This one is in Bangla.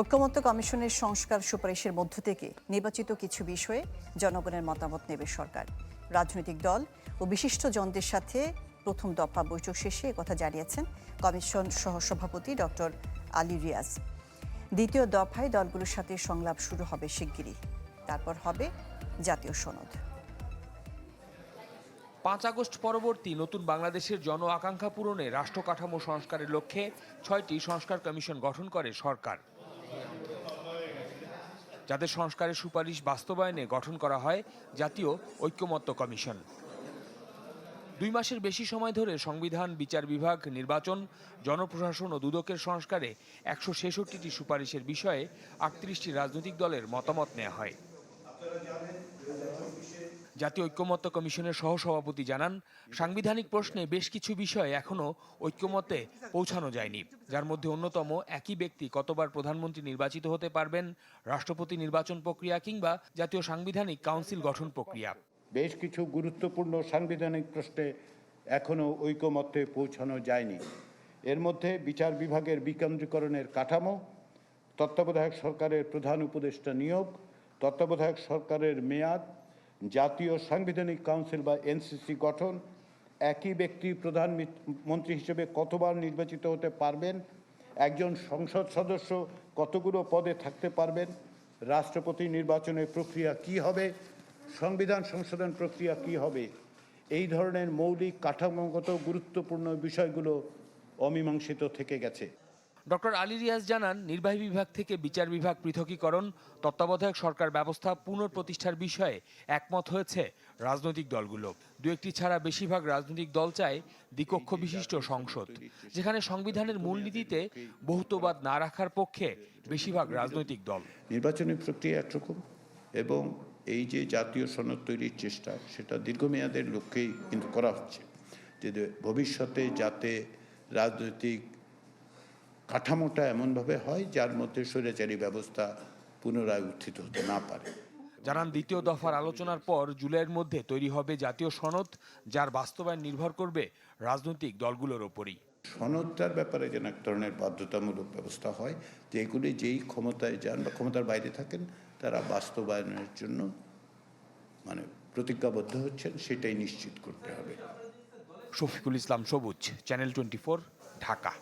ঐক্যমত্য কমিশনের সংস্কার সুপারিশের মধ্য থেকে নির্বাচিত কিছু বিষয়ে জনগণের মতামত নেবে সরকার। রাজনৈতিক দল ও বিশিষ্ট জনদের সাথে প্রথম দফা বৈঠক শেষে কথা জানিয়েছেন কমিশন সহসভাপতি ডক্টর আলী রিয়াজ। দ্বিতীয় দফায় দলগুলোর সাথে সংলাপ শুরু হবে শিগগিরই। তারপর হবে জাতীয় সনদ। পাঁচ আগস্ট পরবর্তী নতুন বাংলাদেশের জন আকাঙ্ক্ষা পূরণে রাষ্ট্র কাঠামো সংস্কারের লক্ষ্যে ছয়টি সংস্কার কমিশন গঠন করে সরকার। যাদের সংস্কারের সুপারিশ বাস্তবায়নে গঠন করা হয়, জাতীয় ঐক্যমত্য কমিশন। দুই মাসের বেশি সময় ধরে সংবিধান, বিচার বিভাগ, নির্বাচন, জনপ্রশাসন ও দুদকের সংস্কারে একশো ছেষট্টিটি সুপারিশের বিষয়ে আটত্রিশটি রাজনৈতিক দলের মতামত নেওয়া হয়। জাতীয় ঐক্যমত্য কমিশনের সহসভাপতি জানান, সাংবিধানিক প্রশ্নে বেশ কিছু বিষয় এখনও ঐক্যমতে পৌঁছানো যায়নি। যার মধ্যে অন্যতম, একই ব্যক্তি কতবার প্রধানমন্ত্রী নির্বাচিত হতে পারবেন, রাষ্ট্রপতি নির্বাচন প্রক্রিয়া কিংবা জাতীয় সাংবিধানিক কাউন্সিল গঠন প্রক্রিয়া। বেশ কিছু গুরুত্বপূর্ণ সাংবিধানিক প্রশ্নে এখনও ঐকমত্যে পৌঁছানো যায়নি। এর মধ্যে বিচার বিভাগের বিকেন্দ্রীকরণের কাঠামো, তত্ত্বাবধায়ক সরকারের প্রধান উপদেষ্টা নিয়োগ, তত্ত্বাবধায়ক সরকারের মেয়াদ জাতীয় সাংবিধানিক কাউন্সিল বা এনসিসি গঠন, একই ব্যক্তি প্রধান মন্ত্রী হিসেবে কতবার নির্বাচিত হতে পারবেন, একজন সংসদ সদস্য কতগুলো পদে থাকতে পারবেন, রাষ্ট্রপতি নির্বাচনের প্রক্রিয়া কি হবে, সংবিধান সংশোধন প্রক্রিয়া কি হবে, এই ধরনের মৌলিক কাঠামোগত গুরুত্বপূর্ণ বিষয়গুলো অমীমাংসিত থেকে গেছে। ডক্টর আলী রিয়াজ জানান, নির্বাহী বিভাগ থেকে বিচার বিভাগ পৃথকীকরণ, তত্ত্বাবধায়ক সরকার ব্যবস্থা পুনঃপ্রতিষ্ঠার বিষয়ে একমত হয়েছে রাজনৈতিক দলগুলো। দু একটি ছাড়া বেশিরভাগ রাজনৈতিক দল চায় দ্বিকক্ষ বিশিষ্ট সংসদ, যেখানে সংবিধানের মূলনীতিতে বহুত্ববাদ না রাখার পক্ষে বেশিরভাগ রাজনৈতিক দল। নির্বাচনী প্রক্রিয়া একরকম এবং এই যে জাতীয় সনদ তৈরির চেষ্টা, সেটা দীর্ঘমেয়াদের লক্ষ্যেই কিন্তু করা হচ্ছে। যে ভবিষ্যতে যাতে রাজনৈতিক কাঠামোটা এমনভাবে হয় যার মধ্যে স্বৈরাচারী ব্যবস্থা পুনরায় উত্থিত হতে না পারে। জানান দ্বিতীয় দফার আলোচনার পর জুলাইয়ের মধ্যে তৈরি হবে জাতীয় সনদ যার বাস্তবায়ন নির্ভর করবে রাজনৈতিক দলগুলোর ওপরই। সনদটার ব্যাপারে যেন এক ধরনের বাধ্যতামূলক ব্যবস্থা হয় যে এগুলি যেই ক্ষমতায় যান বা ক্ষমতার বাইরে থাকেন তারা বাস্তবায়নের জন্য মানে প্রতিজ্ঞাবদ্ধ হচ্ছেন সেটাই নিশ্চিত করতে হবে। শফিকুল ইসলাম সবুজ চ্যানেল টোয়েন্টি ঢাকা।